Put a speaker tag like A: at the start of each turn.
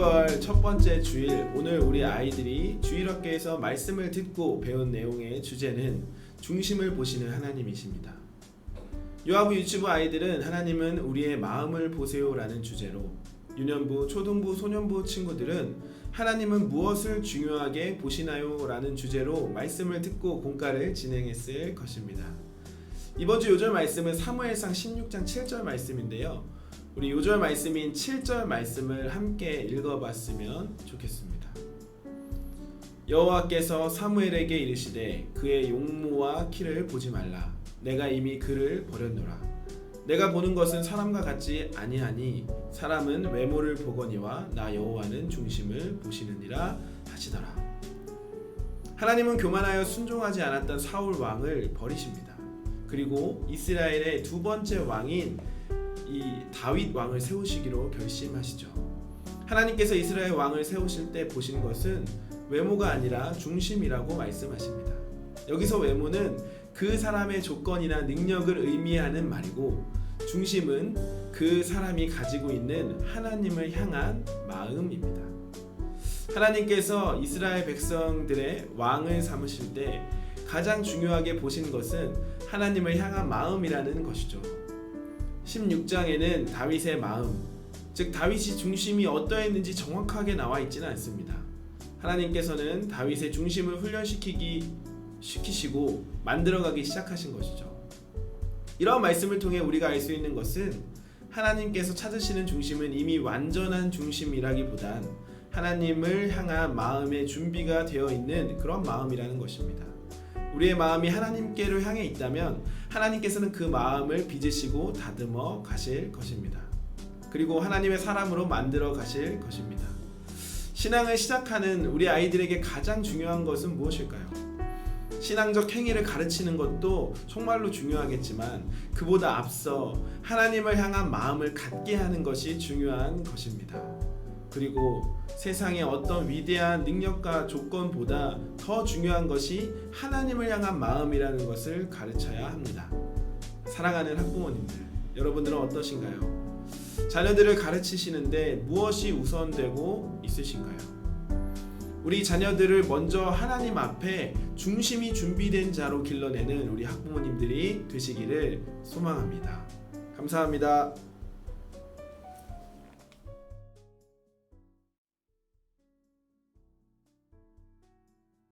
A: 12월 첫 번째 주일 오늘 우리 아이들이 주일학교에서 말씀을 듣고 배운 내용의 주제는 중심을 보시는 하나님이십니다. 요하부 유치부 아이들은 하나님은 우리의 마음을 보세요라는 주제로 유년부, 초등부, 소년부 친구들은 하나님은 무엇을 중요하게 보시나요 라는 주제로 말씀을 듣고 공과를 진행했을 것입니다. 이번 주 요절 말씀은 사무엘상 16장 7절 말씀인데요. 우리 요절 말씀인 7절 말씀을 함께 읽어봤으면 좋겠습니다. 여호와께서 사무엘에게 이르시되 그의 용모와 키를 보지 말라. 내가 이미 그를 버렸노라. 내가 보는 것은 사람과 같지 아니하니 사람은 외모를 보거니와 나 여호와는 중심을 보시느니라 하시더라. 하나님은 교만하여 순종하지 않았던 사울 왕을 버리십니다. 그리고 이스라엘의 두 번째 왕인 이 다윗 왕을 세우시기로 결심하시죠. 하나님께서 이스라엘 왕을 세우실 때 보신 것은 외모가 아니라 중심이라고 말씀하십니다. 여기서 외모는 그 사람의 조건이나 능력을 의미하는 말이고 중심은 그 사람이 가지고 있는 하나님을 향한 마음입니다. 하나님께서 이스라엘 백성들의 왕을 삼으실 때 가장 중요하게 보신 것은 하나님을 향한 마음이라는 것이죠. 16장에는 다윗의 마음, 즉 다윗이 중심이 어떠했는지 정확하게 나와 있지는 않습니다. 하나님께서는 다윗의 중심을 훈련시키기 시키시고 만들어가기 시작하신 것이죠. 이러한 말씀을 통해 우리가 알 수 있는 것은 하나님께서 찾으시는 중심은 이미 완전한 중심이라기보단 하나님을 향한 마음의 준비가 되어 있는 그런 마음이라는 것입니다. 우리의 마음이 하나님께로 향해 있다면 하나님께서는 그 마음을 빚으시고 다듬어 가실 것입니다. 그리고 하나님의 사람으로 만들어 가실 것입니다. 신앙을 시작하는 우리 아이들에게 가장 중요한 것은 무엇일까요? 신앙적 행위를 가르치는 것도 정말로 중요하겠지만 그보다 앞서 하나님을 향한 마음을 갖게 하는 것이 중요한 것입니다. 그리고 세상의 어떤 위대한 능력과 조건보다 더 중요한 것이 하나님을 향한 마음이라는 것을 가르쳐야 합니다. 사랑하는 학부모님들, 여러분들은 어떠신가요? 자녀들을 가르치시는데 무엇이 우선되고 있으신가요? 우리 자녀들을 먼저 하나님 앞에 중심이 준비된 자로 길러내는 우리 학부모님들이 되시기를 소망합니다. 감사합니다.